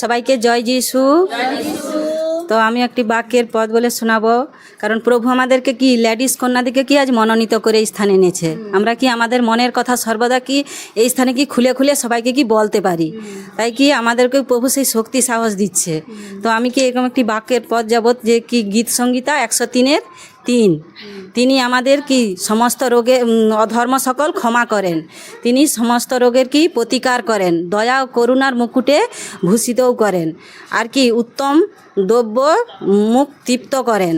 সবাইকে জয় যিশু। তো আমি একটি বাক্যের পদ বলে শোনাবো। কারণ প্রভু আমাদেরকে কি লেডিস কন্যাদিকে কি আজ মনোনীত করে এই স্থানে এনেছে? আমরা কি আমাদের মনের কথা সর্বদা কি এই স্থানে কি খুলে খুলে সবাইকে কি বলতে পারি? তাই কি আমাদেরকে প্রভু সেই শক্তি সাহস দিচ্ছে। তো আমি কি এরকম একটি বাক্যের পদ যাবত যে কি গীত সঙ্গীতা একশো তিনের তিন। তিনি আমাদের কি সমস্ত রোগে অধর্ম সকল ক্ষমা করেন। তিনি সমস্ত রোগের কি প্রতিকার করেন। দয়া ও করুণার মুকুটে ভূষিতও করেন। আর কি উত্তম দ্রব্য মুখ তৃপ্ত করেন।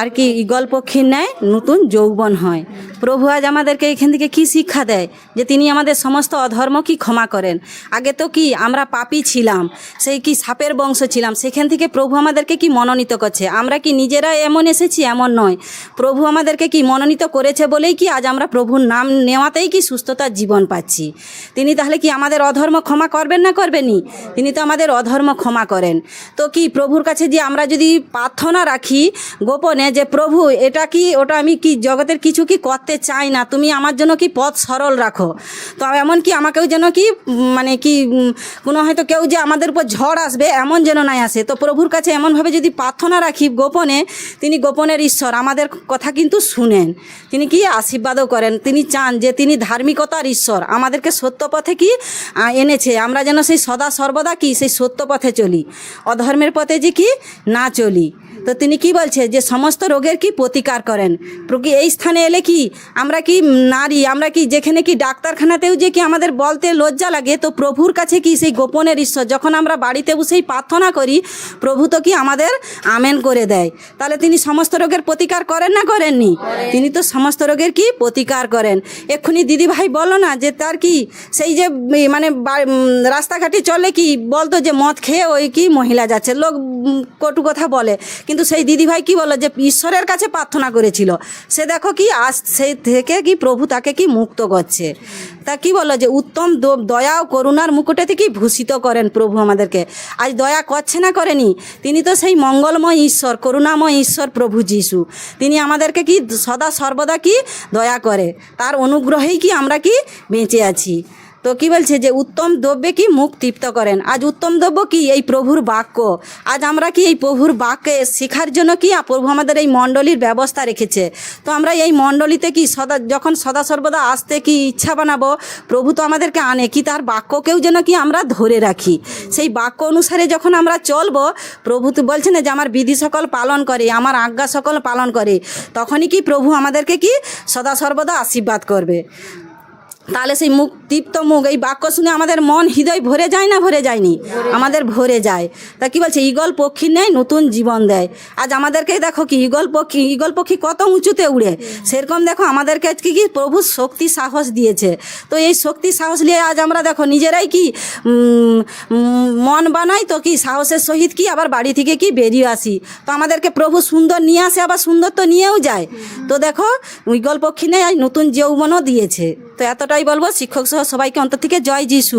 আর কি ইগল পক্ষীর ন্যায় নতুন যৌবন হয়। প্রভু আজ আমাদেরকে এখান থেকে কি শিক্ষা দেয়? যে তিনি আমাদের সমস্ত অধর্ম কি ক্ষমা করেন? আগে তো কি আমরা পাপি ছিলাম, সেই কি সাপের বংশ ছিলাম, সেখান থেকে প্রভু আমাদেরকে কি মনোনীত করছে? আমরা কি নিজেরা এমন এসেছি, এমন নয়। প্রভু আমাদেরকে কি মনোনীত করেছে বলেই কি আজ আমরা প্রভুর নাম নেওয়াতেই কি সুস্থতার জীবন পাচ্ছি? তিনি তাহলে কি আমাদের অধর্ম ক্ষমা করবেন না করবেনই? তিনি তো আমাদের অধর্ম ক্ষমা করেন। তো কি প্রভুর কাছে যে আমরা যদি প্রার্থনা রাখি গোপনে যে, প্রভু, এটা কি, ওটা আমি কি, জগতের কিছু কি করতে চাই না? তুমি আমার জন্য কি পথ সরল রাখো? তো এমন কি আমাকেও যেন কি মানে কি কোনো হয়তো কেউ যে আমাদের উপর ঝড় আসবে, এমন যেন নাই আসে। তো প্রভুর কাছে এমনভাবে যদি প্রার্থনা রাখি গোপনে, তিনি গোপনের ঈশ্বর, আমাদের কথা কিন্তু শুনেন। তিনি কি আশীর্বাদও করেন, তিনি চান যে তিনি ধার্মিকতার ঈশ্বর, আমাদেরকে সত্য পথে কি এনেছে। আমরা যেন সেই সদা সর্বদা কি, সেই সত্য পথে চলি। অধর্মের পথে যে কি, না চলি। তো তিনি কি বলছে যে সমস্ত রোগের কি প্রতিকার করেন? প্রকি, এই স্থানে এলে কি আমরা কি নারী, আমরা কি যেখানে কি ডাক্তারখানাতেও যে কি আমাদের বলতে লজ্জা লাগে, তো প্রভুর কাছে কি সেই গোপনের ঈশ্বর? যখন আমরা বাড়িতে বসেই প্রার্থনা করি, প্রভু তো কি আমাদের আমেন করে দেয়। তাহলে তিনি সমস্ত রোগের প্রতিকার করেন না করেননি? তিনি তো সমস্ত রোগের কি প্রতিকার করেন? এক্ষুনি দিদি ভাই বলো না যে তার কি সেই যে মানে রাস্তাঘাটে চলে কি বলতো যে মদ খেয়ে ওই কি মহিলা যাচ্ছে? লোক কটু কথা বলে। কিন্তু সেই দিদিভাই কি বলো যে ঈশ্বরের কাছে প্রার্থনা করেছিল। সে দেখো কি, আজ সেই থেকে কি প্রভু তাকে কি মুক্ত করছে। তা কি বলো যে উত্তম দয়া ও করুণার মুকুটে কি ভূষিত করেন প্রভু আমাদেরকে। আজ দয়া করছে না করেনি? তিনি তো সেই মঙ্গলময় ঈশ্বর, করুণাময় ঈশ্বর প্রভু যিশু। তিনি আমাদেরকে কি সদা সর্বদা কি দয়া করে। তার অনুগ্রহেই কি আমরা কি বেঁচে আছি। তো কি বলছে যে উত্তম দ্রব্যে কি মুখ তৃপ্ত করেন? আজ উত্তম দ্রব্য কি? এই প্রভুর বাক্য। আজ আমরা কি এই প্রভুর বাক্যে শেখার জন্য কি প্রভু আমাদের এই মণ্ডলীর ব্যবস্থা রেখেছে? তো আমরা এই মণ্ডলীতে কি সদা যখন সদা সর্বদা আসতে কি ইচ্ছা বানাবো, প্রভু তো আমাদেরকে আনে। কি তার বাক্যকেও যেন কি আমরা ধরে রাখি? সেই বাক্য অনুসারে যখন আমরা চলবো, প্রভু তো বলছে না যে আমার বিধি সকল পালন করে, আমার আজ্ঞা সকল পালন করে। তখনই কি প্রভু আমাদেরকে কি সদা সর্বদা আশীর্বাদ করবে? তাহলে সেই মুখ তৃপ্ত মুখ, এই বাক্য শুনে আমাদের মন হৃদয় ভরে যায় না, ভরে যায়নি? আমাদের ভরে যায়। তা কি বলছে? ইগল পক্ষী নেই নতুন জীবন দেয়। আজ আমাদেরকে দেখো কি ইগল পক্ষী ইগল পক্ষী কত উঁচুতে উড়ে। সেরকম দেখো আমাদেরকে আজকে কি প্রভু শক্তি সাহস দিয়েছে। তো এই শক্তি সাহস নিয়ে আজ আমরা দেখো নিজেরাই কি মন বানাই তো কি, সাহসের সহিত কি আবার বাড়ি থেকে কি বেরিয়ে আসি? তো আমাদেরকে প্রভু সুন্দর নিয়ে আসে, আবার সুন্দর তো নিয়েও যায়। তো দেখো ইগল পক্ষী নেই আজ নতুন যৌবনও দিয়েছে। তো এতটাই বলব শিক্ষক সহ সবাইকে অন্তর থেকে জয় যিশু।